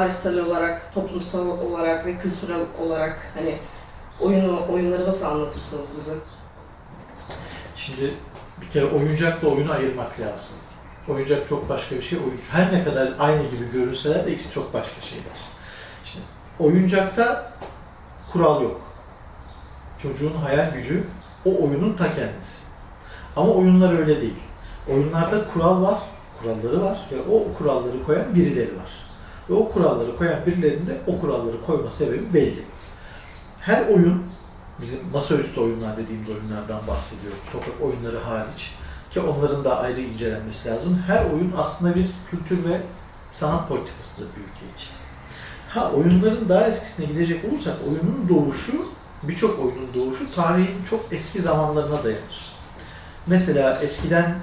tarihsel olarak, toplumsal olarak ve kültürel olarak hani oyunu, oyunları nasıl anlatırsınız bize? Şimdi bir kere oyuncakla oyunu ayırmak lazım. Oyuncak çok başka bir şey. Her ne kadar aynı gibi görünseler de ikisi çok başka şeyler. Şimdi oyuncakta kural yok. Çocuğun hayal gücü o oyunun ta kendisi. Ama oyunlar öyle değil. Oyunlarda kural var, kuralları var ve o kuralları koyan birileri var. Ve o kuralları koyan birilerinin de o kuralları koyma sebebi belli. Her oyun bizim masaüstü oyunlar dediğimiz oyunlardan bahsediyorum. Sokak oyunları hariç ki onların da ayrı incelenmesi lazım. Her oyun aslında bir kültür ve sanat politikasıdır bir ülke için. Ha oyunların daha eskisine gidecek olursak oyunun doğuşu, birçok oyunun doğuşu tarihin çok eski zamanlarına dayanır. Mesela eskiden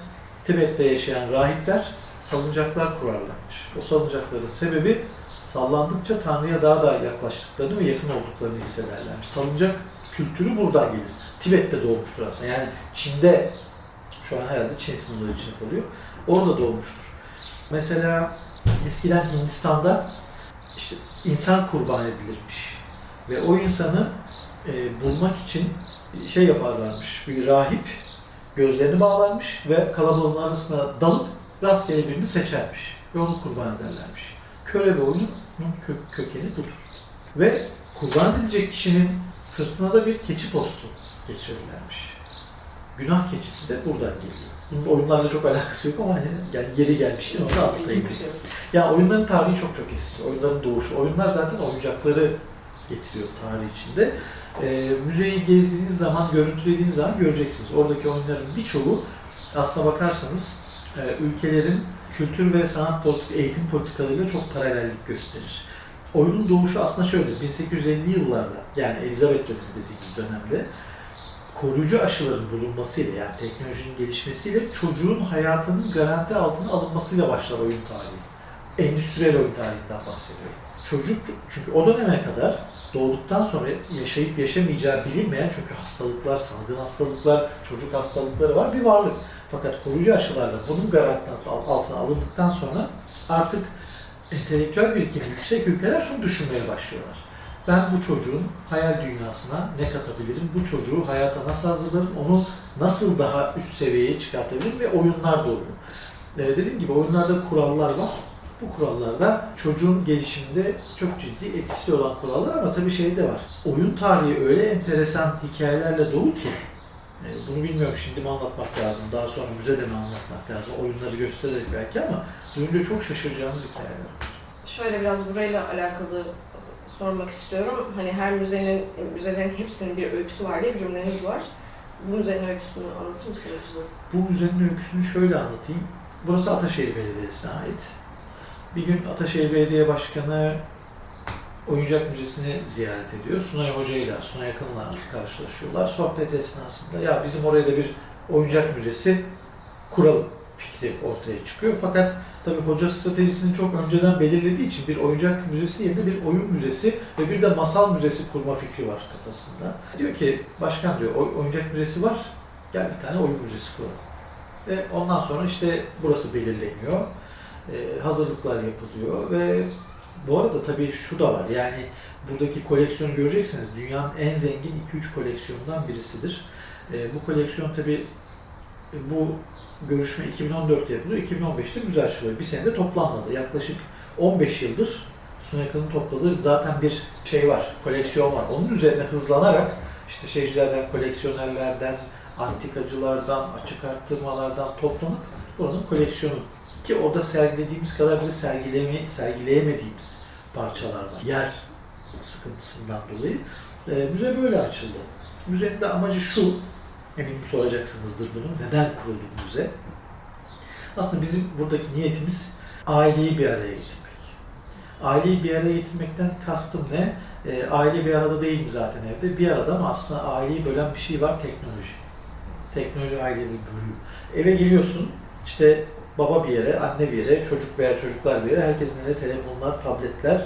Tibet'te yaşayan rahipler salıncaklar kurarlarmış. O salıncakların sebebi sallandıkça Tanrı'ya daha da yaklaştıklarını ve yakın olduklarını hissederlermiş. Salıncak kültürü buradan gelir. Tibet'te doğmuştur aslında. Yani Çin'de, şu an herhalde Çin sınırları içinde kalıyor. Orada doğmuştur. Mesela eskiden Hindistan'da işte insan kurban edilirmiş. Ve o insanı e, bulmak için şey yaparlarmış. Bir rahip gözlerini bağlarmış ve kalabalığın arasına dalıp rastgele birini seçermiş. Ve onu kurban ederlermiş. Köle ve oyunun kö- kökeni budur. Ve kurban edilecek kişinin sırtına da bir keçi postu geçirirlermiş. Günah keçisi de buradan geliyor. Bunun oyunlarla çok alakası yok ama hani yani geri gelmişken onu da anlatayım. Ya oyunların tarihi çok çok eski. Oyunların doğuşu. Oyunlar zaten oyuncakları getiriyor tarih içinde. Ee, müzeyi gezdiğiniz zaman, görüntülediğiniz zaman göreceksiniz. Oradaki oyunların birçoğu aslına bakarsanız e, ülkelerin kültür ve sanat politik, eğitim politikalarıyla çok paralellik gösterir. Oyunun doğuşu aslında şöyle, 1850'li yıllarda yani Elizabeth dönemi dediğimiz dönemde koruyucu aşıların bulunmasıyla yani teknolojinin gelişmesiyle çocuğun hayatının garanti altına alınmasıyla başlar oyun tarihi. Endüstriyel oyun tarihinden bahsediyorum. Çocuk çünkü o döneme kadar doğduktan sonra yaşayıp yaşamayacağı bilinmeyen çünkü hastalıklar, salgın hastalıklar, çocuk hastalıkları var bir varlık. Fakat koruyucu aşılarla bunun garanti altına alındıktan sonra artık entelektüel birikim yüksek ülkeler şunu düşünmeye başlıyorlar. Ben bu çocuğun hayal dünyasına ne katabilirim? Bu çocuğu hayata nasıl hazırlarım? Onu nasıl daha üst seviyeye çıkartabilirim? Ve oyunlar doğuyor. Ee, dediğim gibi oyunlarda kurallar var. Bu kurallarda çocuğun gelişiminde çok ciddi etkisi olan kurallar ama tabii şey de var. Oyun tarihi öyle enteresan hikayelerle dolu ki e, bunu bilmiyorum şimdi mi anlatmak lazım, daha sonra müzede mi anlatmak lazım, oyunları göstererek belki ama duyunca çok şaşıracağınız hikayeler. Şöyle biraz burayla alakalı sormak istiyorum. Hani her müzenin, müzelerin hepsinin bir öyküsü var diye bir cümleniz var. Bu müzenin öyküsünü anlatır mısınız bize? Bu müzenin öyküsünü şöyle anlatayım. Burası Ataşehir Belediyesi'ne ait. Bir gün Ataşehir Belediye Başkanı Oyuncak Müzesi'ni ziyaret ediyor. Sunay Hoca ile, Sunay Akın'la karşılaşıyorlar. Sohbet esnasında ya bizim oraya da bir oyuncak müzesi kuralım fikri ortaya çıkıyor. Fakat tabii hoca stratejisini çok önceden belirlediği için bir oyuncak müzesi yerine bir oyun müzesi ve bir de masal müzesi kurma fikri var kafasında. Diyor ki başkan diyor "oy- oyuncak müzesi var gel bir tane oyun müzesi kuralım. Ve ondan sonra işte burası belirleniyor. Ee, hazırlıklar yapılıyor ve bu arada tabii şu da var yani buradaki koleksiyonu göreceksiniz dünyanın en zengin 2-3 koleksiyonundan birisidir. Ee, bu koleksiyon tabii e, bu görüşme 2014'te yapılıyor. 2015'te müze açılıyor. Bir senede toplanmadı. Yaklaşık 15 yıldır Sunak'ın topladığı zaten bir şey var, koleksiyon var. Onun üzerine hızlanarak işte şeycilerden, koleksiyonerlerden, antikacılardan, açık arttırmalardan toplanıp buranın koleksiyonu. Ki orada sergilediğimiz kadar bir sergileme, sergileyemediğimiz parçalar var. Yer sıkıntısından dolayı. E, müze böyle açıldı. Müzenin de amacı şu, eminim soracaksınızdır bunu, neden kuruldu müze? Aslında bizim buradaki niyetimiz aileyi bir araya getirmek. Aileyi bir araya getirmekten kastım ne? E, aile bir arada değil mi zaten evde? Bir arada ama aslında aileyi bölen bir şey var, teknoloji. Teknoloji aileyi bölüyor. Eve geliyorsun, işte baba bir yere, anne bir yere, çocuk veya çocuklar bir yere, herkesin elinde telefonlar, tabletler,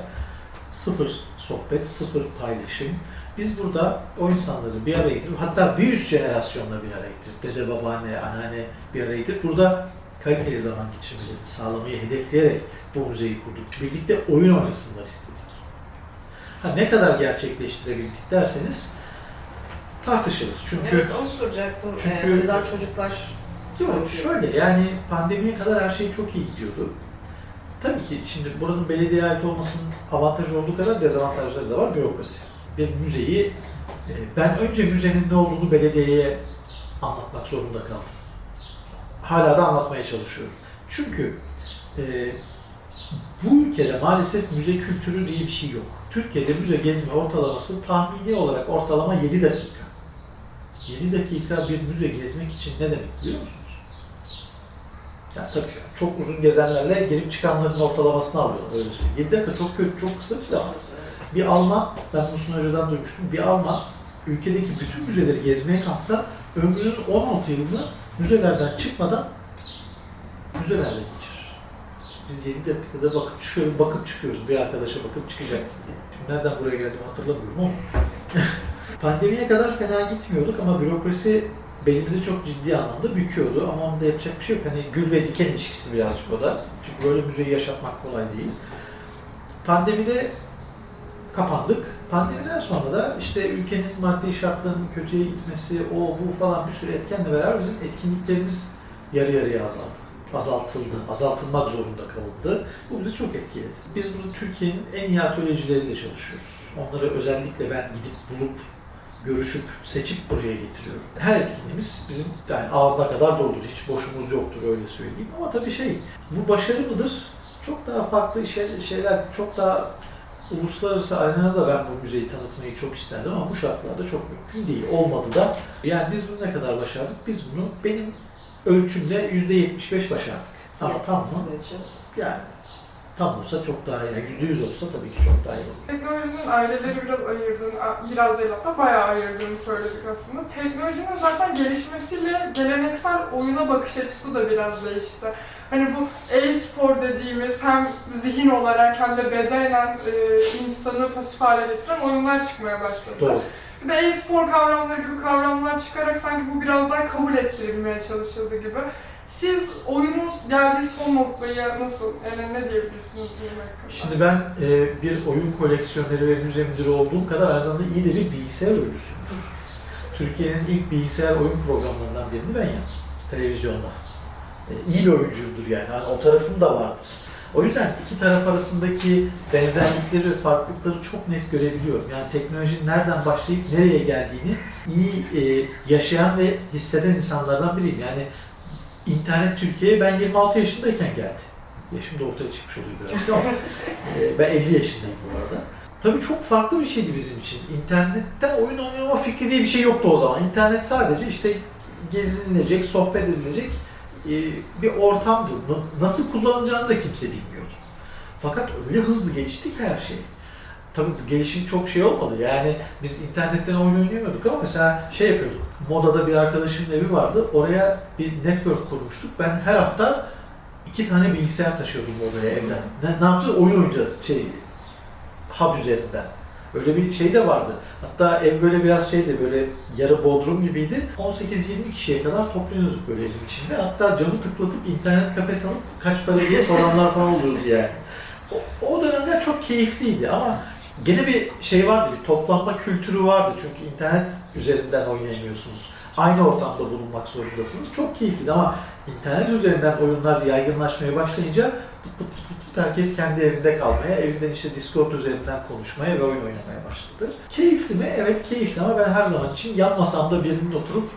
sıfır sohbet, sıfır paylaşım. Biz burada o insanları bir araya getirip, hatta bir üst jenerasyonla bir araya getirip, dede, babaanne, anneanne bir araya getirip, burada kaliteli zaman geçirmelerini sağlamayı hedefleyerek bu müzeyi kurduk. Birlikte oyun oynasınlar istedik. Ha, ne kadar gerçekleştirebildik derseniz tartışılır. Çünkü Evet onu soracaktım. Çünkü- hani daha çocuklar Yok şöyle yani pandemiye kadar her şey çok iyi gidiyordu. Tabii ki şimdi buranın belediyeye ait olmasının avantajı olduğu kadar dezavantajları da var bürokrasi. Bir müzeyi e, ben önce müzenin ne olduğunu belediyeye anlatmak zorunda kaldım. Hala da anlatmaya çalışıyorum. Çünkü e, bu ülkede maalesef müze kültürü diye bir şey yok. Türkiye'de müze gezme ortalaması tahmini olarak ortalama 7 dakika. 7 dakika bir müze gezmek için ne demek biliyor musunuz? Ya tabii çok uzun gezenlerle girip çıkanların ortalamasını alıyorlar öyle söyleyeyim. 7 dakika çok kötü, çok kısa bir zaman. Bir Alman, ben bunu Hoca'dan duymuştum, bir Alman ülkedeki bütün müzeleri gezmeye kalksa ömrünün 16 yılını müzelerden çıkmadan müzelerde geçirir. Biz 7 dakikada bakıp çıkıyoruz, bakıp çıkıyoruz. Bir arkadaşa bakıp çıkacaktım diye. Şimdi nereden buraya geldiğimi hatırlamıyorum ama. Pandemiye kadar fena gitmiyorduk ama bürokrasi belimizi çok ciddi anlamda büküyordu ama onda yapacak bir şey yok. Hani gül ve diken ilişkisi birazcık o da. Çünkü böyle müzeyi yaşatmak kolay değil. Pandemide kapandık. Pandemiden sonra da işte ülkenin maddi şartlarının kötüye gitmesi, o bu falan bir sürü etkenle beraber bizim etkinliklerimiz yarı yarıya azaldı. Azaltıldı, azaltılmak zorunda kalındı. Bu bizi çok etkiledi. Biz burada Türkiye'nin en iyi atölyecileriyle çalışıyoruz. Onları özellikle ben gidip bulup görüşüp, seçip buraya getiriyorum. Her etkinliğimiz bizim yani ağzına kadar doludur. Hiç boşumuz yoktur öyle söyleyeyim. Ama tabii şey, bu başarı mıdır? Çok daha farklı şey- şeyler, çok daha uluslararası arenada da ben bu müzeyi tanıtmayı çok isterdim ama bu şartlarda çok mümkün değil. Olmadı da. Yani biz bunu ne kadar başardık? Biz bunu benim ölçümle yüzde 75 başardık. Ama Yetsin tam mı? Yani tam olsa çok daha iyi. Yüzde yüz olsa tabii ki çok daha iyi olur. Teknolojinin aileleri biraz ayırdığını, biraz değil hatta bayağı ayırdığını söyledik aslında. Teknolojinin zaten gelişmesiyle geleneksel oyuna bakış açısı da biraz değişti. Hani bu e-spor dediğimiz hem zihin olarak hem de bedenen e, insanı pasif hale getiren oyunlar çıkmaya başladı. Doğru. Bir de e-spor kavramları gibi kavramlar çıkarak sanki bu biraz daha kabul ettirilmeye çalışıldı gibi. Siz oyunun geldiği son noktayı nasıl, yani ne diyebilirsiniz bunun? Şimdi ben e, bir oyun koleksiyoneri ve müze müdürü olduğum kadar aynı zamanda iyi de bir bilgisayar oyuncusuyum. Türkiye'nin ilk bilgisayar oyun programlarından birini ben yaptım. Televizyonda. E, iyi bir oyuncuyumdur yani. Hani o tarafım da vardır. O yüzden iki taraf arasındaki benzerlikleri ve farklılıkları çok net görebiliyorum. Yani teknolojinin nereden başlayıp nereye geldiğini iyi e, yaşayan ve hisseden insanlardan biriyim. Yani internet Türkiye'ye ben 26 yaşındayken geldi. Yaşım da ortaya çıkmış oluyor birazcık ama e, ben 50 yaşındayım bu arada. Tabii çok farklı bir şeydi bizim için. İnternetten oyun oynama fikri diye bir şey yoktu o zaman. İnternet sadece işte gezinilecek, sohbet edilecek e, bir ortamdı. Na- Nasıl kullanacağını da kimse bilmiyordu. Fakat öyle hızlı gelişti ki her şey. Tabii gelişim çok şey olmadı. Yani biz internetten oyun oynayamıyorduk ama mesela şey yapıyorduk. Moda'da bir arkadaşımın evi vardı. Oraya bir network kurmuştuk. Ben her hafta iki tane bilgisayar taşıyordum oraya evden. Ne, ne yapacağız? Oyun oynayacağız. Şey, hub üzerinden. Öyle bir şey de vardı. Hatta ev böyle biraz şeydi, böyle yarı bodrum gibiydi. 18-20 kişiye kadar toplanıyorduk böyle evin içinde. Hatta camı tıklatıp internet kafes alıp kaç para diye soranlar falan oluyordu yani. O, o dönemler çok keyifliydi ama gene bir şey vardı, bir toplanma kültürü vardı. Çünkü internet üzerinden oynayamıyorsunuz. Aynı ortamda bulunmak zorundasınız. Çok keyifliydi ama internet üzerinden oyunlar yaygınlaşmaya başlayınca herkes kendi evinde kalmaya, evinden işte Discord üzerinden konuşmaya ve oyun oynamaya başladı. Keyifli mi? Evet keyifli ama ben her zaman için yan masamda birinin oturup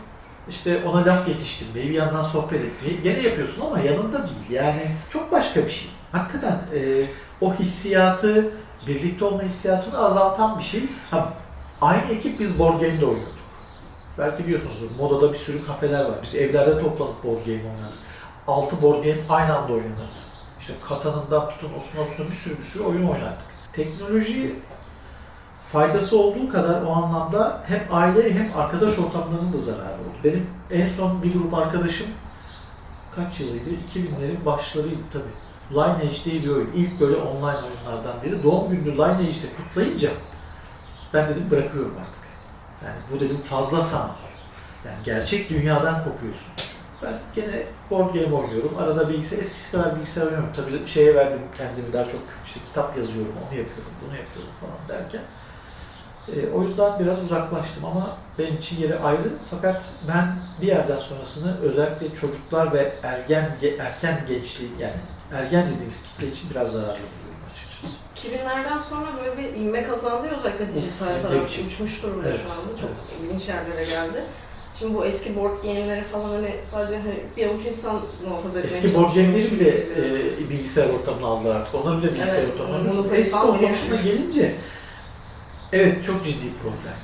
işte ona laf yetiştirmeyi, bir yandan sohbet etmeyi gene yapıyorsun ama yanında değil. Yani çok başka bir şey. Hakikaten e, o hissiyatı, birlikte olma hissiyatını azaltan bir şey. Ha, aynı ekip biz board game'de oynuyorduk. Belki biliyorsunuzdur, modada bir sürü kafeler var. Biz evlerde toplanıp board game oynadık. Altı board game aynı anda oynanırdı. İşte Katan'ından tutun, osuna busuna bir sürü bir sürü oyun oynardık. Teknoloji faydası olduğu kadar o anlamda hem aile hem arkadaş ortamlarının da zararı oldu. Benim en son bir grup arkadaşım kaç yılıydı? 2000'lerin başlarıydı tabii. Lineage diye bir oyun. İlk böyle online oyunlardan biri. Doğum gününü Lineage'de kutlayınca ben dedim bırakıyorum artık. Yani bu dedim fazla sanal. Yani gerçek dünyadan kopuyorsun. Ben gene board game oynuyorum. Arada bilgisayar, eskisi kadar bilgisayar oynamıyorum. Tabii şeye verdim kendimi daha çok işte kitap yazıyorum, onu yapıyorum, bunu yapıyorum falan derken. E, oyundan biraz uzaklaştım ama benim için yeri ayrı. Fakat ben bir yerden sonrasını özellikle çocuklar ve ergen ge- erken gençliği yani ergen dediğimiz kitle için biraz zararlı buluyorum açıkçası. 2000'lerden sonra böyle bir inme kazandı özellikle dijital taraf biçim. uçmuş durumda Evet, şu anda. Çok evet. ilginç yerlere geldi. Şimdi bu eski board game'leri falan hani sadece hani bir avuç insan muhafaza etmeye Eski board game'leri bile e, bilgisayar ortamına aldılar artık. Onlar bile bilgisayar Evet, ortamına alıyorlar. Eski falan konusuna gelince evet çok ciddi problem.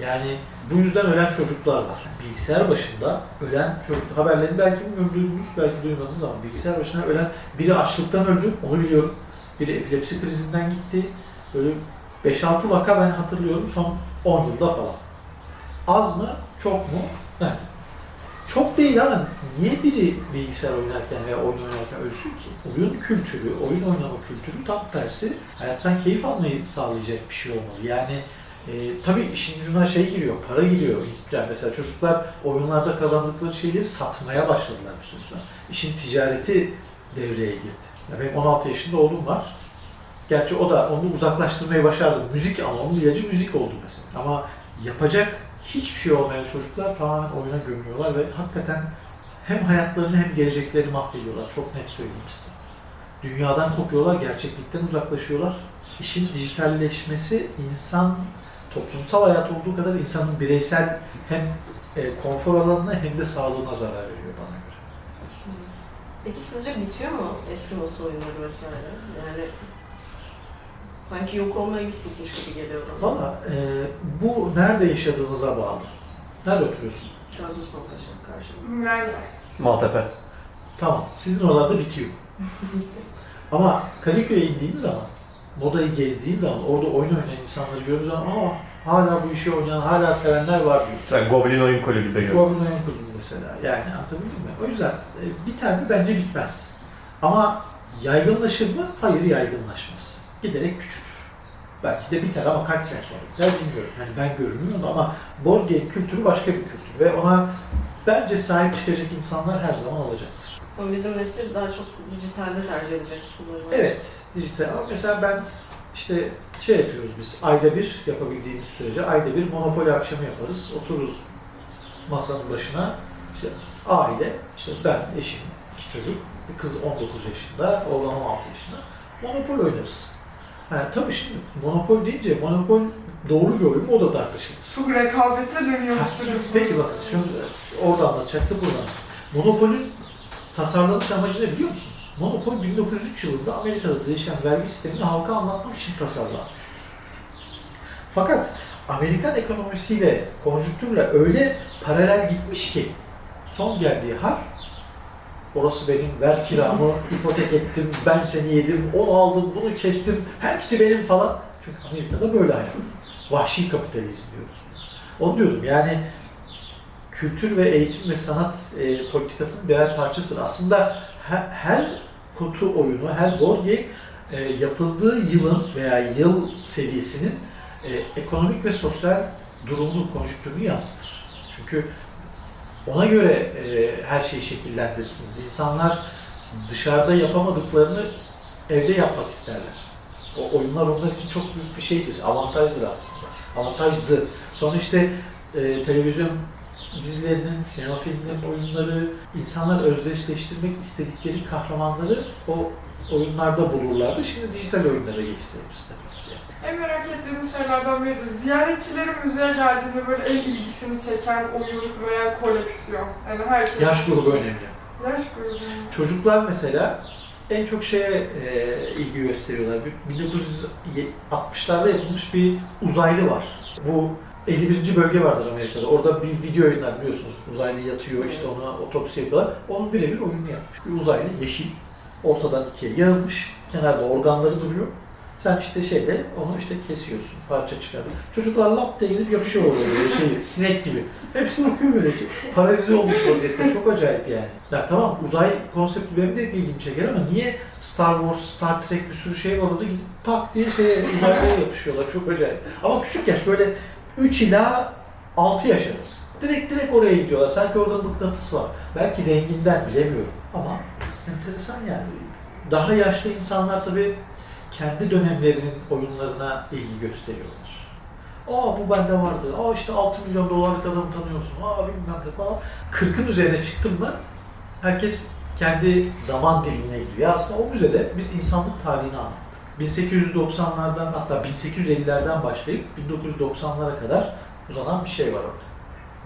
Yani bu yüzden ölen çocuklar var. Bilgisayar başında ölen çocuk haberlerini belki duydunuz, belki duymadınız ama bilgisayar başına ölen biri açlıktan öldü, onu biliyorum. Biri epilepsi krizinden gitti. Böyle 5-6 vaka ben hatırlıyorum son 10 yılda falan. Az mı, çok mu? Evet. Çok değil ama niye biri bilgisayar oynarken veya oyun oynarken ölsün ki? Oyun kültürü, oyun oynama kültürü tam tersi hayattan keyif almayı sağlayacak bir şey olmalı. Yani e, tabii işin ucuna şey giriyor, para giriyor. Yani mesela çocuklar oyunlarda kazandıkları şeyleri satmaya başladılar bir sonra. İşin ticareti devreye girdi. Ya benim 16 yaşında oğlum var. Gerçi o da onu uzaklaştırmayı başardı. Müzik ama onun ilacı müzik oldu mesela. Ama yapacak hiçbir şey olmayan çocuklar tamamen oyuna gömüyorlar ve hakikaten hem hayatlarını hem geleceklerini mahvediyorlar. Çok net söyleyeyim size. Dünyadan kopuyorlar, gerçeklikten uzaklaşıyorlar. İşin dijitalleşmesi insan toplumsal hayat olduğu kadar insanın bireysel hem e, konfor alanına hem de sağlığına zarar veriyor bana göre. Evet. Peki sizce bitiyor mu eski masa oyunları vesaire? Yani sanki yok olmaya yüz tutmuş gibi geliyor bana. Valla e, bu nerede yaşadığınıza bağlı. Nerede oturuyorsun? Kazım Osman Paşa karşımda. Ümraniye. Maltepe. Tamam, sizin oralarda bitiyor. Ama Kadıköy'e indiğin zaman, modayı gezdiğin zaman, orada oyun oynayan insanları gördüğün zaman aa hala bu işi oynayan, hala sevenler var diyorsun. Mesela Goblin oyun kulübü gibi görüyorum. Goblin Oyun Kulübü mesela. Yani anlatabildim mi? O yüzden e, biter mi? Bence bitmez. Ama yaygınlaşır mı? Hayır yaygınlaşmaz. Giderek küçülür. Belki de biter ama kaç sene sonra biter bilmiyorum. Yani ben görünmüyorum ama board game kültürü başka bir kültür ve ona bence sahip çıkacak insanlar her zaman olacaktır. Ama bizim nesil daha çok dijitalde tercih edecek bunları. Evet, dijital. Ama mesela ben işte şey yapıyoruz biz, ayda bir yapabildiğimiz sürece ayda bir monopoli akşamı yaparız. Otururuz masanın başına, işte aile, işte ben, eşim, iki çocuk, bir kız 19 yaşında, oğlan 16 yaşında. Monopol oynarız. Yani tabii şimdi monopol deyince monopol doğru bir oyun o da tartışılır. Çok rekabete dönüyor Ha, süre. Peki bakın, şunu orada anlatacaktım buradan. Monopolün tasarlanış amacı ne biliyor musunuz? Monopol 1903 yılında Amerika'da değişen vergi sistemini halka anlatmak için tasarlanmış. Fakat Amerikan ekonomisiyle, konjüktürle öyle paralel gitmiş ki son geldiği hal orası benim, ver kiramı, ipotek ettim, ben seni yedim, onu aldım, bunu kestim, hepsi benim falan. Çünkü Amerika'da böyle hayat. Vahşi kapitalizm diyoruz. Onu diyorum yani kültür ve eğitim ve sanat e, politikasının birer parçasıdır. Aslında her, her kutu oyunu, her board game e, yapıldığı yılın veya yıl serisinin e, ekonomik ve sosyal durumunu, konjüktürünü yansıtır. Çünkü ona göre e, her şeyi şekillendirirsiniz. İnsanlar dışarıda yapamadıklarını evde yapmak isterler. O oyunlar onlar için çok büyük bir şeydir, avantajdır aslında. Avantajdı. Sonra işte e, televizyon dizilerinin, sinema filmlerinin oyunları, insanlar özdeşleştirmek istedikleri kahramanları o oyunlarda bulurlardı. Şimdi dijital oyunlara geçti hepsi tabii ki. En merak ettiğimiz şeylerden biri de ziyaretçilerin müzeye geldiğinde böyle en ilgisini çeken oyun veya koleksiyon. Yani herkes... Yaş grubu önemli. Yaş grubu. Çocuklar mesela en çok şeye e, ilgi gösteriyorlar. Bir- 1960'larda yapılmış bir uzaylı var. Bu 51. bölge vardır Amerika'da. Orada bir video oyunlar biliyorsunuz. Uzaylı yatıyor işte ona otopsi yapıyorlar. Onun birebir oyununu yapmış. Bir uzaylı yeşil. Ortadan ikiye yarılmış. Kenarda organları duruyor. Sen işte şeyde onu işte kesiyorsun, parça çıkarıyorsun. Çocuklar lap diye gidip yapışıyor oraya böyle şey, sinek gibi. Hepsi bakıyor böyle ki. Paralize olmuş vaziyette. Çok acayip yani. Ya tamam uzay konsepti benim de ilgimi çeker ama niye Star Wars, Star Trek bir sürü şey var orada gidip tak diye şeye uzaylıya yapışıyorlar. Çok acayip. Ama küçük yaş böyle 3 ila 6 yaş arası. Direkt direkt oraya gidiyorlar. Sanki orada mıknatıs var. Belki renginden bilemiyorum ama enteresan yani. Daha yaşlı insanlar tabii kendi dönemlerinin oyunlarına ilgi gösteriyorlar. Aa bu bende vardı. Aa işte 6 milyon dolarlık adamı tanıyorsun. Aa bilmem ne falan. 40'ın üzerine çıktım mı herkes kendi zaman diline gidiyor. Ya aslında o müzede biz insanlık tarihini anlattık. 1890'lardan hatta 1850'lerden başlayıp 1990'lara kadar uzanan bir şey var orada.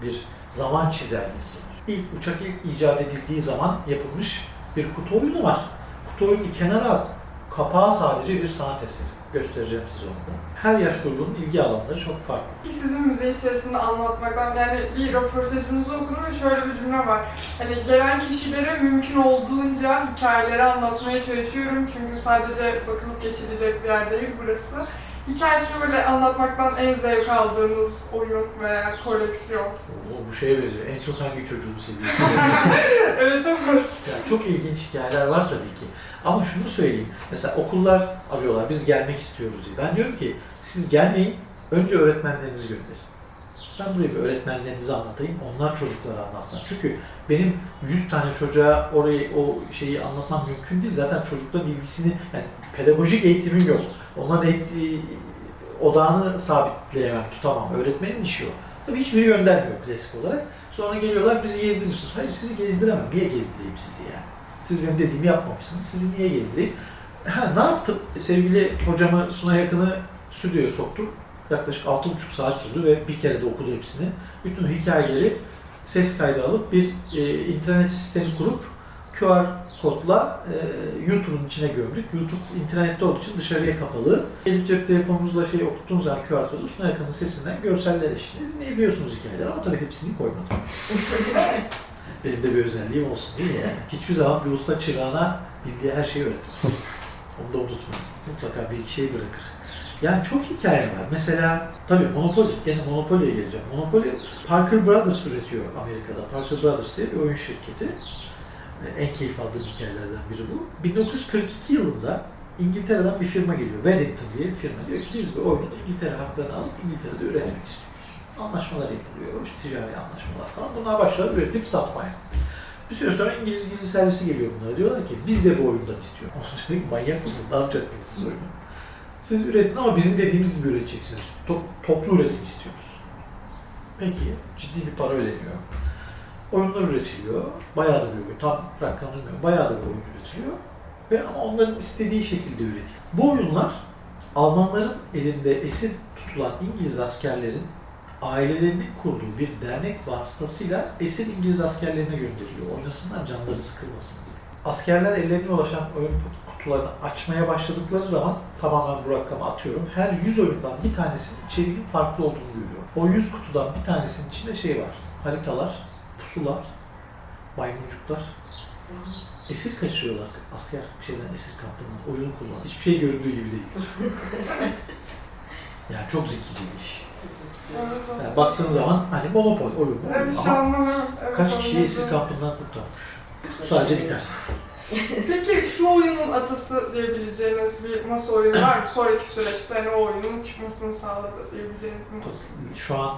Bir zaman çizelgesi. İlk uçak ilk icat edildiği zaman yapılmış bir kutu oyunu var. Kutu oyunu kenara at. Kapağı sadece bir sanat eseri. Göstereceğim size onu. Her yaş grubunun ilgi alanları çok farklı. Sizin müze içerisinde anlatmaktan yani bir röportajınızı okudum ve şöyle bir cümle var. Hani gelen kişilere mümkün olduğunca hikayeleri anlatmaya çalışıyorum çünkü sadece bakılıp geçilecek bir yer değil burası. Hikayesini böyle anlatmaktan en zevk aldığınız oyun veya koleksiyon. O, bu şeye benziyor. En çok hangi çocuğunu seviyorsun? evet ama Yani çok ilginç hikayeler var tabii ki. Ama şunu söyleyeyim. Mesela okullar arıyorlar, biz gelmek istiyoruz diye. Ben diyorum ki siz gelmeyin, önce öğretmenlerinizi gönderin. Ben buraya bir öğretmenlerinizi anlatayım, onlar çocuklara anlatsın. Çünkü benim 100 tane çocuğa orayı, o şeyi anlatmam mümkün değil. Zaten çocukların ilgisini, yani pedagojik eğitimim yok. Onların eğitim, odağını sabitleyemem, tutamam. Öğretmenin işi o. Tabii hiçbiri göndermiyor klasik olarak. Sonra geliyorlar bizi gezdirir misiniz? Hayır sizi gezdiremem. Niye gezdireyim sizi yani? Siz benim dediğimi yapmamışsınız. Sizi niye gezdireyim? Ha, ne yaptım? Sevgili hocamı Suna Yakın'ı stüdyoya soktum. Yaklaşık 6,5 saat sürdü ve bir kere de okudu hepsini. Bütün hikayeleri ses kaydı alıp bir e, internet sistemi kurup QR kodla e, YouTube'un içine gömdük. YouTube internette olduğu için dışarıya kapalı. Elip cep telefonunuzla şey okuttuğunuz zaman QR kodu Suna Yakın'ın sesinden görseller eşliğinde dinleyebiliyorsunuz hikayeleri ama tabii hepsini koymadım. Benim de bir özelliğim olsun değil yani? Hiçbir zaman bir usta çırağına bildiği her şeyi öğretmez. Onu da unutmayın. Mutlaka bir iki şey bırakır. Yani çok hikaye var. Mesela tabii Monopoly, gene Monopoly'ye geleceğim. Monopoly Parker Brothers üretiyor Amerika'da. Parker Brothers diye bir oyun şirketi. Ee, En keyif aldığım hikayelerden biri bu. 1942 yılında İngiltere'den bir firma geliyor. Weddington diye bir firma. Diyor ki biz bu oyunun İngiltere haklarını alıp İngiltere'de üretmek istiyoruz. Anlaşmalar yapılıyor, işte ticari anlaşmalar falan. Bunlar başlar üretip satmaya. Bir süre sonra İngiliz gizli servisi geliyor bunlara. Diyorlar ki biz de bu oyundan istiyoruz. Ama diyor ki manyak mısınız? Ne yapacaksınız siz oyunu? Siz üretin ama bizim dediğimiz gibi üreteceksiniz. To- toplu üretim istiyoruz. Peki, ciddi bir para ödeniyor. Oyunlar üretiliyor. Bayağı da oyun. Tam rakam bilmiyorum. Bayağı da bir oyun üretiliyor. Ve ama onların istediği şekilde üretiliyor. Bu oyunlar Almanların elinde esir tutulan İngiliz askerlerin ailelerinin kurduğu bir dernek vasıtasıyla esir İngiliz askerlerine gönderiliyor. Oynasınlar canları sıkılmasın diye. Askerler ellerine ulaşan oyun kutularını açmaya başladıkları zaman tamamen bu rakamı atıyorum. Her 100 oyundan bir tanesinin içeriğinin farklı olduğunu görüyor. O 100 kutudan bir tanesinin içinde şey var. Haritalar, pusular, maymuncuklar. Esir kaçırıyorlar asker şeyden esir kampından. Oyunu kullan. Hiçbir şey göründüğü gibi değil. yani çok zekice bir iş. Yani baktığın zaman hani monopol oyunu Evet, ama kaç kişiyi esir kampından kurtarmış. Sadece bir tanesi. Peki şu oyunun atası diyebileceğiniz bir masa oyunu var mı? Sonraki süreçte hani o oyunun çıkmasını sağladı diyebileceğiniz bir masa oyunu. Şu an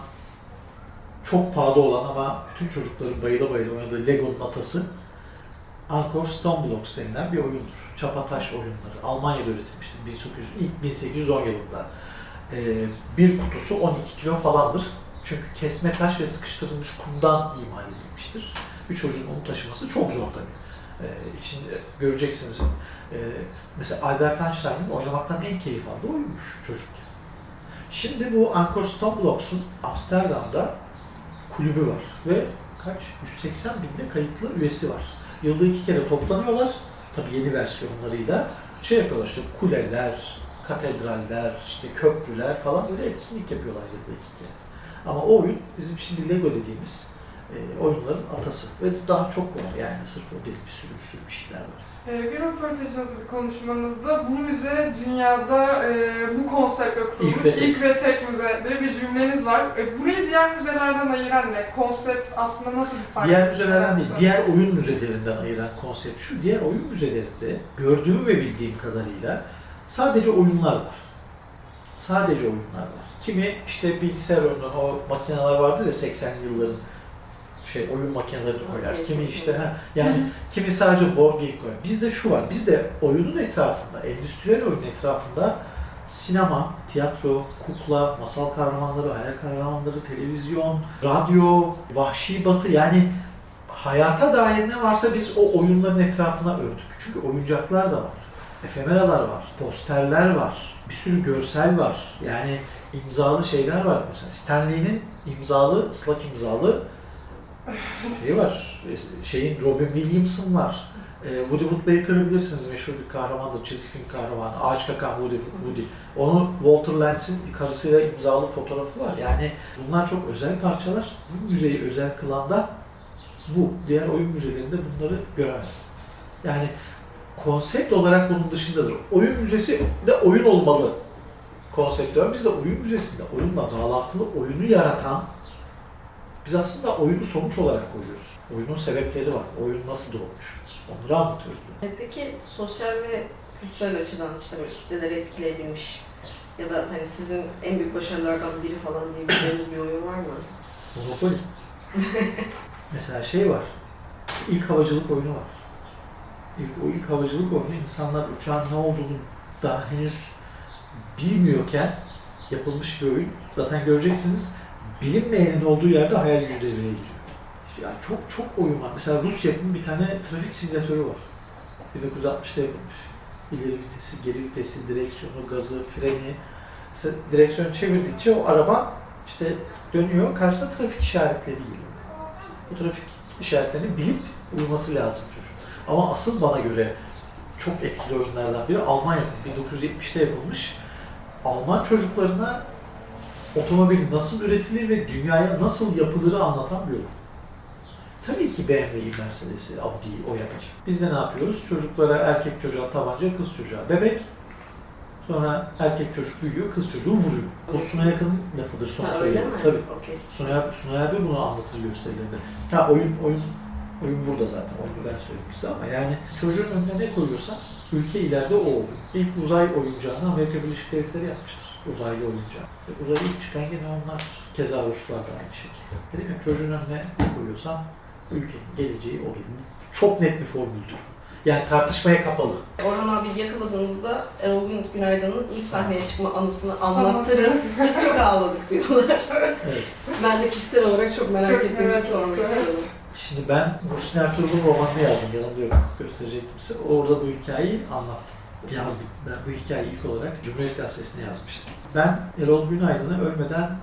çok pahalı olan ama bütün çocukların bayıla bayıla oynadığı Lego'nun atası Anchor Stone Blocks denilen bir oyundur. Çapa taş oyunları. Almanya'da üretilmiştir 1800, ilk 1810 yılında. Ee, bir kutusu 12 kilo falandır. Çünkü kesme taş ve sıkıştırılmış kumdan imal edilmiştir. Bir çocuğun onu taşıması çok zor tabii. Ee, içinde göreceksiniz. Ee, mesela Albert Einstein'ın oynamaktan en keyif aldığı oyunmuş çocukken. Şimdi bu Anchor Stone Blocks'un Amsterdam'da kulübü var ve kaç? 180 binde kayıtlı üyesi var. Yılda iki kere toplanıyorlar. Tabii yeni versiyonlarıyla. Şey yapıyorlar işte kuleler, katedraller, işte köprüler falan böyle etkinlik yapıyorlar yılda iki kere. Ama o oyun bizim şimdi Lego dediğimiz e, oyunların atası. Ve daha çok var yani sırf o değil bir sürü bir sürü bir şeyler var. Ee, bir röportajınızda, bir konuşmanızda bu müze dünyada e, bu konseptle kurulmuş İlk ve ilk ve tek müze diye bir cümleniz var. E, burayı diğer müzelerden ayıran ne? Konsept aslında nasıl bir fark? Diğer müzelerden değil, diğer oyun müzelerinden ayıran konsept şu. Diğer oyun müzelerinde gördüğüm ve bildiğim kadarıyla sadece oyunlar var. Sadece oyunlar var. Kimi işte bilgisayar oyunundan o makineler vardır ya 80'li yılların şey oyun makineleri. Okey, Kimi işte ha yani kimi sadece board game koyar. Bizde şu var. Bizde oyunun etrafında, endüstriyel oyunun etrafında sinema, tiyatro, kukla, masal kahramanları, hayal kahramanları, televizyon, radyo, vahşi batı yani hayata dair ne varsa biz o oyunların etrafına ördük. Çünkü oyuncaklar da var. Efemeralar var, posterler var, bir sürü görsel var. Yani imzalı şeyler var mesela. Stanley'nin imzalı, ıslak imzalı şeyi var. Şeyin Robin Williams'ın var. Ee, Woody Woodpecker'ı bilirsiniz meşhur bir kahramandır, çizgi film kahramanı. Ağaç kakan Woody, Woody. Onun Walter Lance'in karısıyla imzalı fotoğrafı var. Yani bunlar çok özel parçalar. Bu müzeyi özel kılan da bu. Diğer oyun müzelerinde bunları göremezsiniz. Yani konsept olarak bunun dışındadır. Oyun müzesi de oyun olmalı konsepti var. Biz de oyun müzesinde oyunla bağlantılı oyunu yaratan biz aslında oyunu sonuç olarak koyuyoruz. Oyunun sebepleri var. Oyun nasıl doğmuş? Onları anlatıyoruz. E Peki sosyal ve kültürel açıdan işte böyle kitleleri etkileyebilmiş ya da hani sizin en büyük başarılardan biri falan diyebileceğiniz bir oyun var mı? Monopoly. Mesela şey var. İlk havacılık oyunu var. İlk, o ilk havacılık oyunu insanlar uçağın ne olduğunu daha henüz bilmiyorken yapılmış bir oyun. Zaten göreceksiniz bilinmeyenin olduğu yerde hayal gücü devreye giriyor. Yani çok çok oyun var. Mesela Rus bir tane trafik simülatörü var. 1960'ta yapılmış. İleri vitesi, geri vitesi, direksiyonu, gazı, freni. Mesela direksiyonu çevirdikçe o araba işte dönüyor, karşısına trafik işaretleri geliyor. Bu trafik işaretlerini bilip uyması lazım çocuk. Ama asıl bana göre çok etkili oyunlardan biri Alman yapımı. 1970'te yapılmış. Alman çocuklarına otomobil nasıl üretilir ve dünyaya nasıl yapılırı anlatan bir oyun. Tabii ki BMW'yi, Mercedes'i, Audi'yi o yapacak. Biz de ne yapıyoruz? Çocuklara erkek çocuğa tabanca, kız çocuğa bebek. Sonra erkek çocuk büyüyor, kız çocuğu vuruyor. O Suna yakın lafıdır son mi? Tabii. Okey. Sunay abi, Sunay abi bunu anlatır gösterilerinde. Ha oyun oyun oyun burada zaten. Oyunu ben söyleyeyim size ama yani çocuğun önüne ne koyuyorsan ülke ileride o olur. İlk uzay oyuncağını Amerika Birleşik Devletleri yapmıştır. Uzaylı oyuncağı. Ve uzaya ilk çıkan gene onlar. Keza Ruslar da aynı şekilde. Dedim ya çocuğun önüne ne koyuyorsan ülkenin geleceği odur. Çok net bir formüldür. Yani tartışmaya kapalı. Orhan abi yakaladığınızda Erol Gün- Günaydın'ın ilk sahneye çıkma anısını anlattırın. Biz çok ağladık diyorlar. Evet. Ben de kişisel olarak çok merak Çok ettiğim için merak sormak istedim. Şimdi ben Muhsin Ertuğrul'un romanını yazdım. Yanılıyorum. Gösterecektim size. Orada bu hikayeyi anlattım. Yazdım. Ben bu hikayeyi ilk olarak Cumhuriyet Gazetesi'ne yazmıştım. Ben Erol Günaydın'ı ölmeden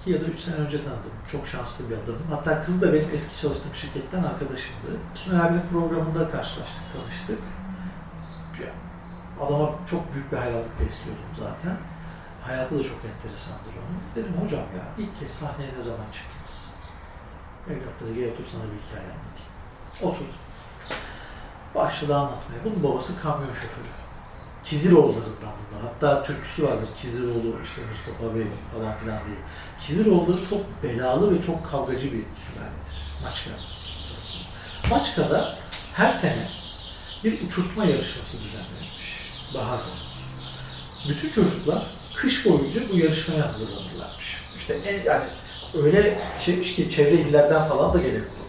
iki ya da üç sene önce tanıdım. Çok şanslı bir adamım. Hatta kız da benim eski çalıştığım şirketten arkadaşımdı. Sunay abinin programında karşılaştık, tanıştık. Adama çok büyük bir hayranlık besliyordum zaten. Hayatı da çok enteresandır onun. Dedim hocam ya ilk kez sahneye ne zaman çıktınız? Evlatları gel otur sana bir hikaye anlatayım. Oturdum. Başladı anlatmaya. Bunun babası kamyon şoförü. Kiziroğullarından bunlar. Hatta türküsü vardır. Kiziroğlu işte Mustafa Bey falan filan diye. Kiziroğulları çok belalı ve çok kavgacı bir sülaledir. Maçka. Maçka'da her sene bir uçurtma yarışması düzenlenmiş. Baharda. Bütün çocuklar kış boyunca bu yarışmaya hazırlanırlarmış. İşte en, yani öyle şeymiş ki çevre illerden falan da yani.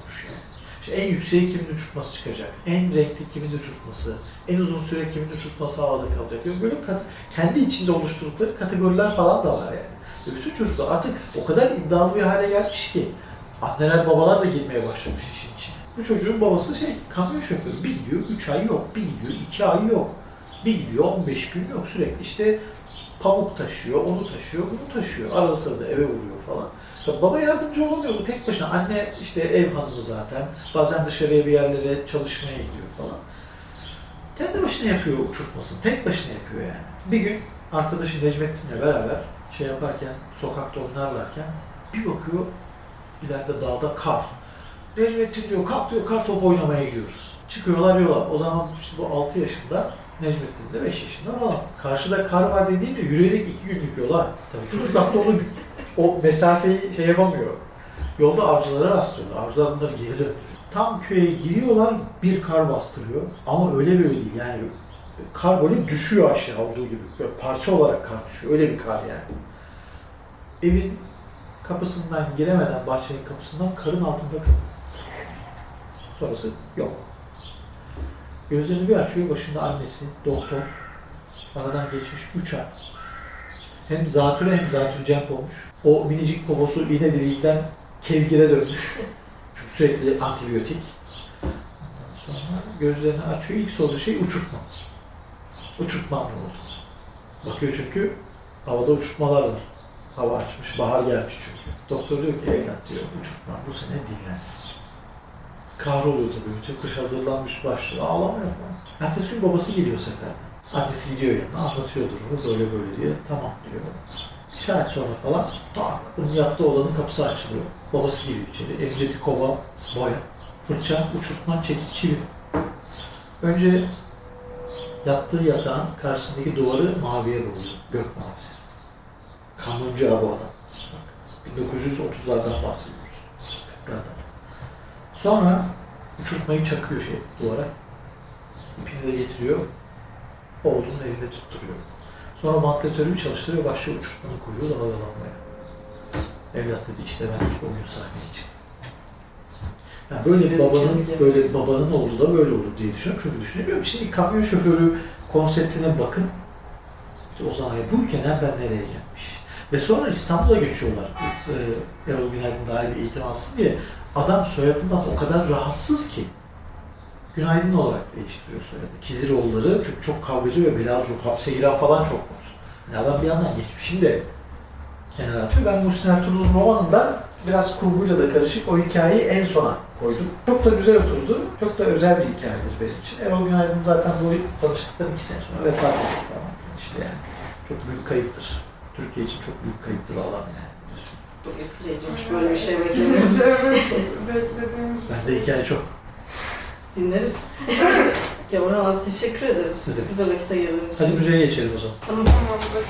İşte en yükseği kimin uçurtması çıkacak, en renkli kimin uçurtması, en uzun süre kimin uçurtması havada kalacak. Yani böyle kat, kendi içinde oluşturdukları kategoriler falan da var yani. Ve bütün çocuklar artık o kadar iddialı bir hale gelmiş ki anneler babalar da girmeye başlamış işin içine. Bu çocuğun babası şey kamyon şoförü. Bir gidiyor 3 ay yok, bir gidiyor 2 ay yok. Bir gidiyor 15 gün yok sürekli işte pamuk taşıyor, onu taşıyor, bunu taşıyor. Arada sırada eve vuruyor falan. Tabii baba yardımcı olamıyor bu tek başına. Anne işte ev hanımı zaten. Bazen dışarıya bir yerlere çalışmaya gidiyor falan. Kendi başına yapıyor uçurtmasını. Tek başına yapıyor yani. Bir gün arkadaşı Necmettin'le beraber şey yaparken, sokakta oynarlarken bir bakıyor ileride dağda kar. Necmettin diyor kalk diyor kar topu oynamaya gidiyoruz. Çıkıyorlar yola. O zaman işte bu 6 yaşında Necmettin de 5 yaşında falan. Karşıda kar var dediğinde yürüyerek 2 günlük yola. Tabii çocuk aklı o mesafeyi şey yapamıyor. Yolda avcılara rastlıyorlar. Avcılar bunları geri döndürüyor. Tam köye giriyorlar bir kar bastırıyor. Ama öyle böyle değil yani. Kar böyle düşüyor aşağı olduğu gibi. Böyle parça olarak kar düşüyor. Öyle bir kar yani. evin kapısından giremeden bahçenin kapısından karın altında. Sonrası yok. Gözlerini bir açıyor, başında annesi, doktor. Aradan geçmiş 3 ay. Hem zatürre hem zatürcemp olmuş. O minicik poposu iğne deliğinden kevgire dönmüş. Çünkü sürekli antibiyotik. Ondan sonra gözlerini açıyor. İlk sorduğu şey uçurtma. Uçurtmam ne oldu? Bakıyor çünkü havada uçurtmalar var. Hava açmış, bahar gelmiş çünkü. Doktor diyor ki evlat diyor uçurtmam bu sene dinlensin. Kahroluyor tabii. Bütün kış hazırlanmış başlıyor. Ağlamıyor falan. Ertesi gün babası geliyor seferden. Annesi gidiyor yanına anlatıyor durumu böyle böyle diye. Tamam diyor. Bir saat sonra falan tak bunun odanın kapısı açılıyor. Babası giriyor içeri. Elinde bir kova boya, fırça, uçurtma, çekiç, çivi. Önce yattığı yatağın karşısındaki duvarı maviye boyuyor. Gök mavisi. Kanuncu bu adam. Bak, 1930'lardan bahsediyoruz. 40'lardan. Sonra uçurtmayı çakıyor şey duvara. İpini de getiriyor. Oğlunun elinde tutturuyor. Sonra vantilatörü çalıştırıyor, başlıyor uçurtmanı koyuyor dalgalanmaya. Evlat dedi işte ben ilk oyun sahneye çıktım. Yani böyle bir babanın, böyle bir babanın olduğu da böyle olur diye düşünüyorum. Çünkü düşünemiyorum. Şimdi kamyon şoförü konseptine bakın. İşte o zaman ya bu ülke nereden nereye gelmiş? Ve sonra İstanbul'a geçiyorlar. Ee, Erol Günaydın daha iyi bir eğitim alsın diye. Adam soyadından o kadar rahatsız ki Günaydın olarak değiştiriyor soyadı. Kiziroğulları çünkü çok kavgacı ve belalı çok hapse giren falan çok var. Yani adam bir yandan geçmişini de kenara atıyor. Ben Muhsin Ertuğrul'un romanında biraz kurguyla da karışık o hikayeyi en sona koydum. Çok da güzel oturdu. Çok da özel bir hikayedir benim için. Erol Günaydın zaten bu tanıştıktan iki sene sonra vefat etti falan. İşte yani çok büyük kayıptır. Türkiye için çok büyük kayıptır o adam yani. Çok etkileyiciymiş böyle bir şey beklemiyordum. evet, beklediğimiz bir Ben de hikaye çok. Dinleriz. Kemal abi teşekkür ederiz. Bize vakit ayırdığınız için. Hadi müzeye geçelim o zaman. Tamam. Tamamdır.